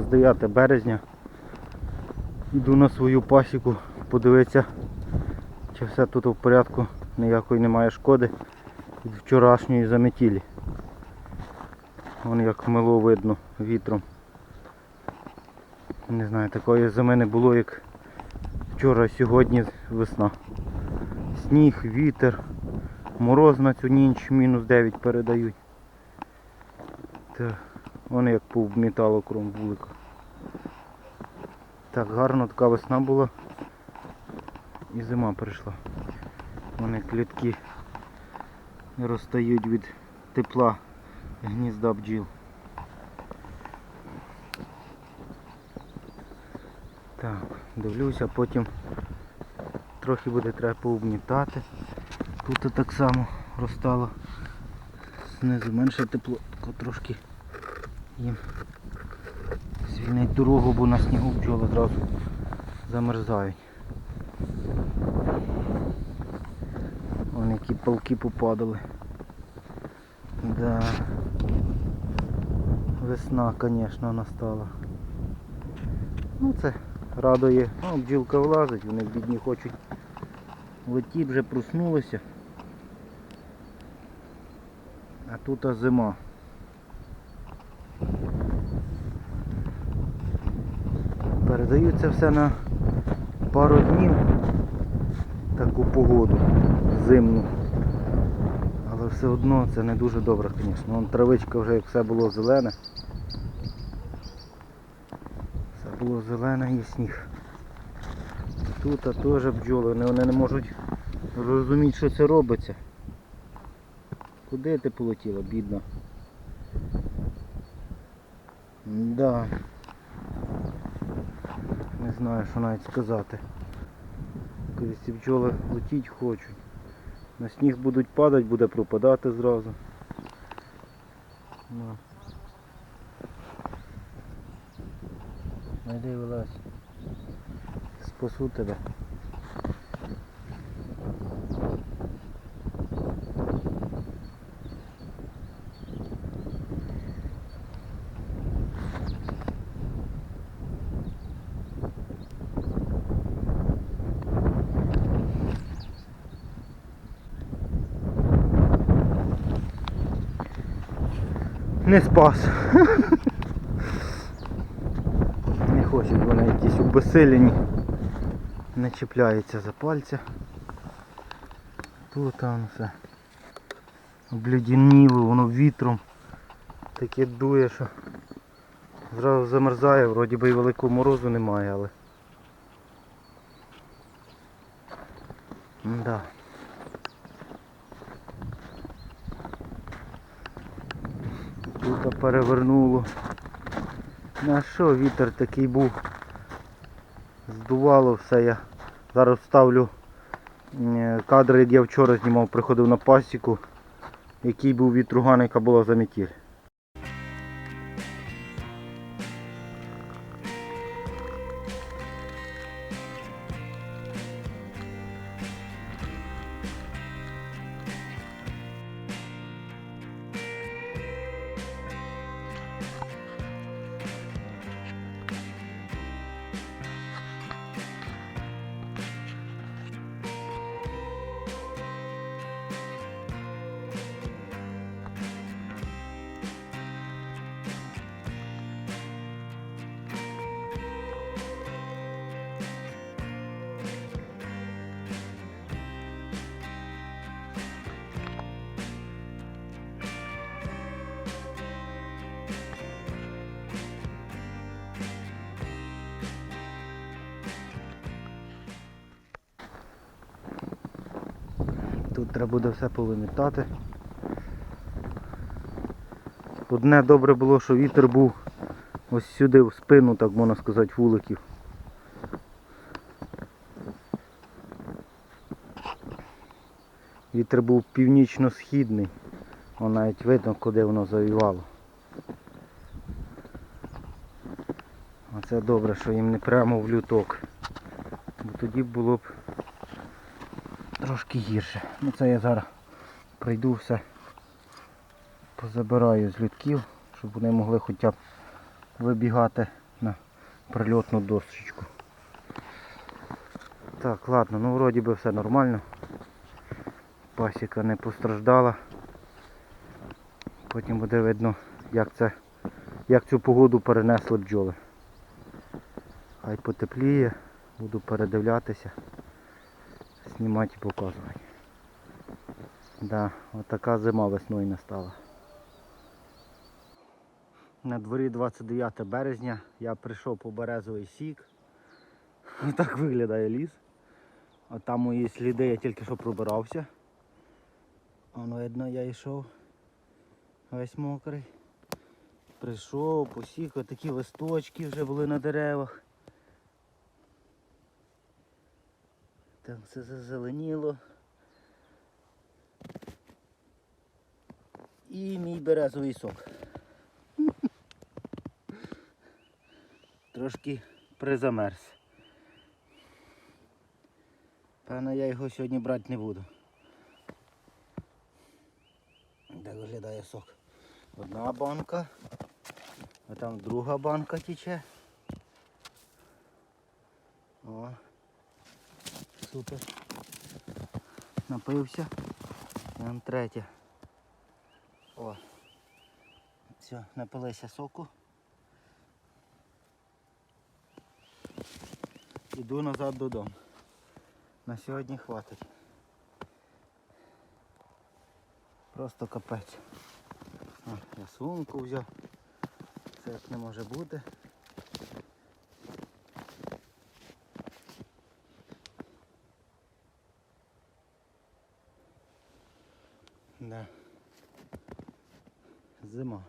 29 березня. Йду на свою пасіку подивитися, чи все тут в порядку, ніякої немає шкоди від вчорашньої заметілі. Вон як мило видно вітром. Не знаю, такої зими не було, як вчора, сьогодні весна. Сніг, вітер, мороз на цю ніч мінус 9 передають. Та вони як повмітало кром вулика. Так, гарно така весна була. І зима прийшла. Вони клітки розстають від тепла гнізда бджіл. Так, дивлюся, потім трохи буде треба пообмітати. Тут так само розстало. Знизу менше тепло, трошки їм звільнить дорогу, бо на снігу бджоли зразу замерзають. Вон які палки попадали. Да. Весна, звісно, настала. Ну це радує. О, бджілка влазить, вони бідні хочуть летіти, вже проснулися. А тут зима. Передаю це все на пару днів таку погоду зимну. Але все одно це не дуже добре, звісно. Вон травичка вже як все було зелене. Все було зелене і сніг. Тут теж бджоли, вони, вони не можуть розуміти, що це робиться. Куди ти полетіла, бідна? Да. Знаю, що навіть сказати. Коли ці бджоли летіть хочуть. На сніг будуть падати, буде пропадати зразу. Ну. Найди вилазь. Спасу тебе. Не спас. Не хочуть вони якісь обесилені. Не чіпляється за пальця. Тут там все. Облюдяніло, воно вітром. Таке дує, що зразу замерзає, вроді би і великого морозу немає, але. Да. Тут перевернуло. На що вітер такий був? Здувало все я. Зараз вставлю е, кадри, як я вчора знімав, приходив на пасіку, який був вітруган, яка була заметіль. Треба буде все повимітати. Одне добре було, що вітер був ось сюди в спину, так можна сказати, вуликів. Вітер був північно-східний. Вон навіть видно, куди воно завівало. Оце добре, що їм не прямо в люток. Бо тоді було б трошки гірше. Ну це я зараз прийду все, позабираю з людків, щоб вони могли хоча б вибігати на прильотну досочку. Так, ладно, ну вроді би все нормально. Пасіка не постраждала. Потім буде видно, як це, як цю погоду перенесли бджоли. Хай потепліє, буду передивлятися, знімати і показувати. Да, отака зима весною настала. На дворі 29 березня я прийшов по березовий сік. Так виглядає ліс. А там мої сліди я тільки що пробирався. Воно видно, я йшов весь мокрий. Прийшов, посік, такі листочки вже були на деревах. Там все зазеленіло. І мій березовий сок. Трошки призамерз. Певно, я його сьогодні брати не буду. Так виглядає сок. Одна банка, а там друга банка тече. О, супер. Напився. Там третя. О. Все, напилися соку. Іду назад додому. На сьогодні хватить. Просто капець. О, я сумку взяв. Це як не може бути. зима.